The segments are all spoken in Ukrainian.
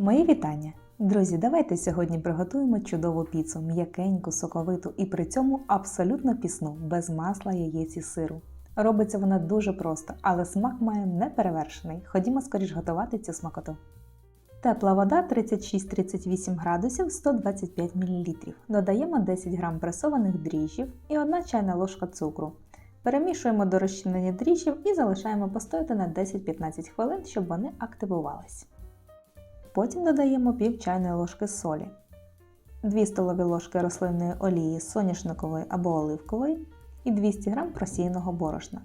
Мої вітання! Друзі, давайте сьогодні приготуємо чудову піцу, м'якеньку, соковиту і при цьому абсолютно пісну, без масла, яєць і сиру. Робиться вона дуже просто, але смак має неперевершений. Ходімо скоріш готувати цю смакоту. Тепла вода 36-38 градусів 125 мл. Додаємо 10 г пресованих дріжджів і 1 чайна ложка цукру. Перемішуємо до розчинення дріжджів і залишаємо постояти на 10-15 хвилин, щоб вони активувались. Потім додаємо пів чайної ложки солі, 2 столові ложки рослинної олії соняшникової або оливкової і 200 г просіяного борошна.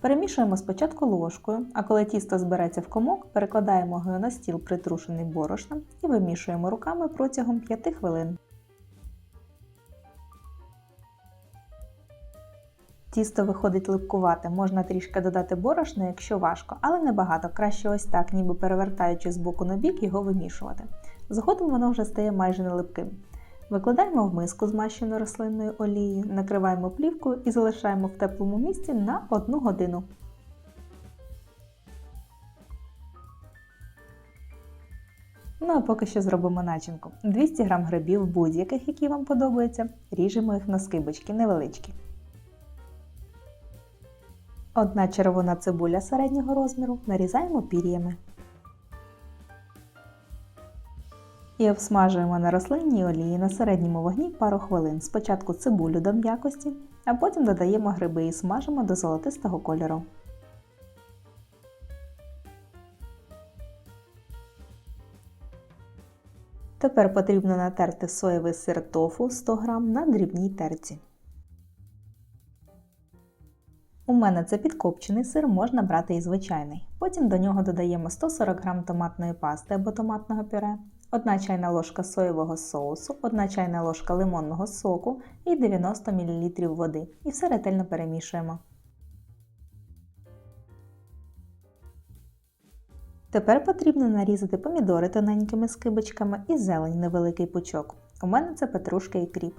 Перемішуємо спочатку ложкою, а коли тісто збереться в комок, перекладаємо його на стіл притрушений борошном і вимішуємо руками протягом 5 хвилин. Тісто виходить липкувате, можна трішки додати борошна, якщо важко, але небагато. Краще ось так, ніби перевертаючи з боку на бік, його вимішувати. Згодом воно вже стає майже нелипким. Викладаємо в миску змащену рослинною олією, накриваємо плівкою і залишаємо в теплому місці на 1 годину. Ну а поки що зробимо начинку. 200 г грибів будь-яких, які вам подобаються, ріжемо їх на скибочки невеличкі. Одна червона цибуля середнього розміру нарізаємо пір'ями. І обсмажуємо на рослинній олії на середньому вогні пару хвилин. Спочатку цибулю до м'якості, а потім додаємо гриби і смажимо до золотистого кольору. Тепер потрібно натерти соєвий сир тофу 100 г на дрібній терці. У мене це підкопчений сир, можна брати і звичайний. Потім до нього додаємо 140 г томатної пасти або томатного пюре, 1 чайна ложка соєвого соусу, 1 чайна ложка лимонного соку і 90 мл води. І все ретельно перемішуємо. Тепер потрібно нарізати помідори тоненькими скибочками і зелень невеликий пучок. У мене це петрушка і кріп.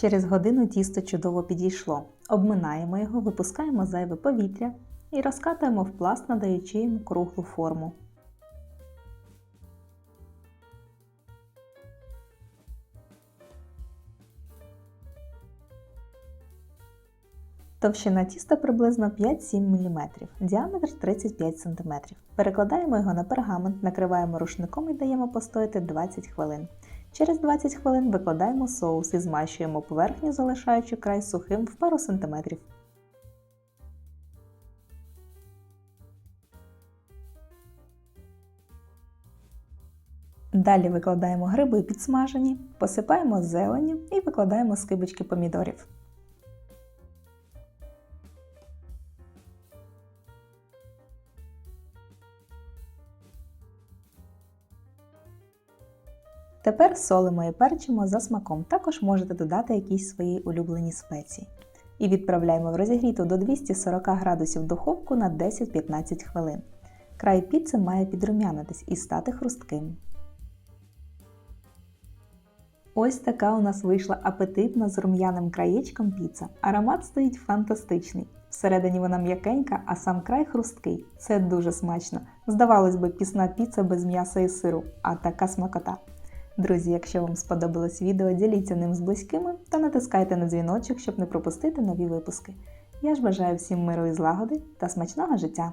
Через годину тісто чудово підійшло. Обминаємо його, випускаємо зайве повітря і розкатуємо в пласт, надаючи йому круглу форму. Товщина тіста приблизно 5-7 мм, діаметр 35 см. Перекладаємо його на пергамент, накриваємо рушником і даємо постояти 20 хвилин. Через 20 хвилин викладаємо соус і змащуємо поверхню, залишаючи край сухим в пару сантиметрів. Далі викладаємо гриби підсмажені, посипаємо зеленню і викладаємо скибочки помідорів. Тепер солимо і перчимо за смаком. Також можете додати якісь свої улюблені спеції. І відправляємо в розігріту до 240 градусів духовку на 10-15 хвилин. Край піци має підрумянитись і стати хрустким. Ось така у нас вийшла апетитна з рум'яним краєчком піца. Аромат стоїть фантастичний. Всередині вона м'якенька, а сам край хрусткий. Це дуже смачно. Здавалось би, пісна піца без м'яса і сиру, а така смакота. Друзі, якщо вам сподобалось відео, діліться ним з близькими та натискайте на дзвіночок, щоб не пропустити нові випуски. Я ж бажаю всім миру і злагоди та смачного життя!